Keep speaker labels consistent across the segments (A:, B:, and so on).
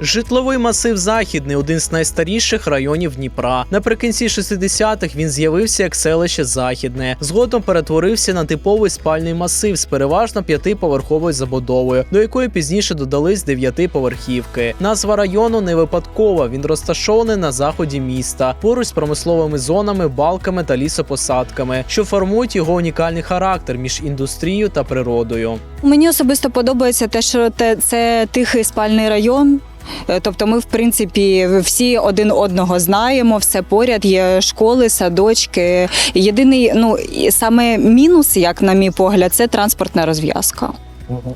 A: Житловий масив Західний один з найстаріших районів Дніпра. Наприкінці 60-х він з'явився як селище Західне. Згодом перетворився на типовий спальний масив з переважно п'ятиповерховою забудовою, до якої пізніше додались дев'ятиповерхівки. Назва району не випадкова. Він розташований на заході міста, поруч з промисловими зонами, балками та лісопосадками, що формують його унікальний характер між індустрією та природою.
B: Мені особисто подобається те, що це тихий спальний район. Е, Тобто ми, в принципі, всі один одного знаємо, все поряд, є школи, садочки. Єдиний, ну саме мінус, як на мій погляд, це транспортна розв'язка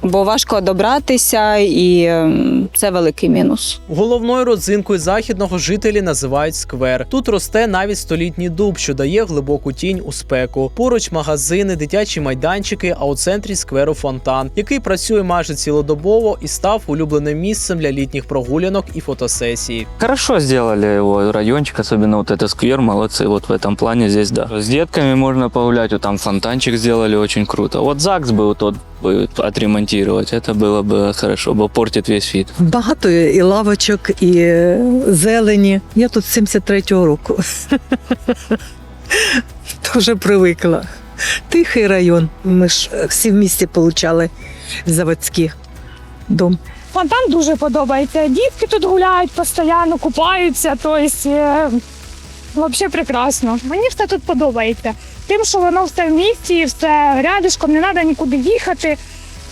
B: Бо важко добратися, і ем, це великий мінус.
A: Головною родзинкою західного жителі називають сквер. Тут росте навіть столітній дуб, що дає глибоку тінь у спеку. Поруч магазини, дитячі майданчики, а у центрі скверу фонтан, який працює майже цілодобово і став улюбленим місцем для літніх прогулянок і фотосесій.
C: Хорошо сделали его райончик, особенно вот этот сквер, молодцы, вот в этом плане здесь, да. С детками можно погулять, вот там фонтанчик сделали очень круто. Вот ЗАГС бы вот тот бы отремонтировать, это было бы хорошо, бо портит весь вид.
D: Багато і лавочок, і е, зелені. Я тут з 73-го року. Дуже привикла. Тихий район. Ми ж е, всі в місті получали заводські дом.
E: Фонтан дуже подобається. Дітки тут гуляють постійно, купаються. Тобто, е, взагалі прекрасно. Мені все тут подобається. Тим, що воно все в місті, і все рядишком, не треба нікуди їхати.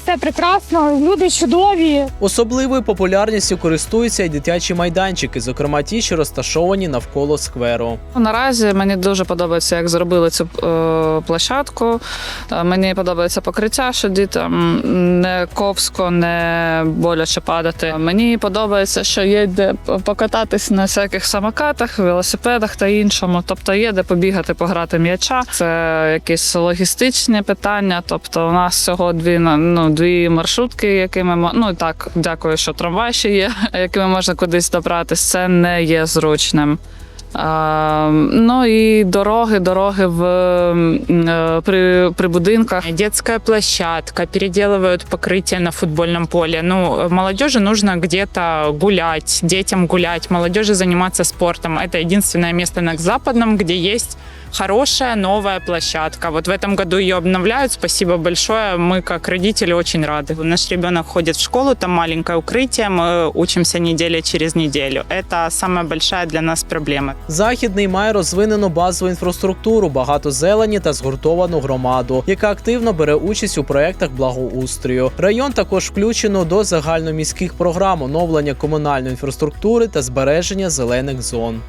E: Все прекрасно, люди чудові.
A: Особливою популярністю користуються й дитячі майданчики, зокрема ті, що розташовані навколо скверу.
F: Наразі мені дуже подобається, як зробили цю е, площадку. Е, Мені подобається покриття, що дітям не ковсько, не боляче падати. Мені подобається, що є де покататись на всяких самокатах, велосипедах та іншому. Тобто є де побігати, пограти м'яча. Це якісь логістичні питання. Тобто, у нас всього дві ну, дві маршрутки, якими мо- ну так, дякую, що трамвай ще є, якими можна кудись добратись. Це не є зручним. А, ну і дороги, дороги в м, е, при, при будинках.
G: Детская площадка, переделывают покрытие на футбольном поле. Ну, молодежи нужно где-то гулять, детям гулять, молодежи заниматься спортом. Это единственное место на Западном, где есть хорошая новая площадка. Вот в этом году ее обновляют. Спасибо большое. Мы, как родители, очень рады. Наш ребенок ходит в школу, там маленькое укрытие. Мы учимся неделя через неделю. Это самая большая для нас проблема.
A: Західний має розвинену базову інфраструктуру, багато зелені та згуртовану громаду, яка активно бере участь у проєктах благоустрою. Район також включено до загальноміських програм оновлення комунальної інфраструктури та збереження зелених зон.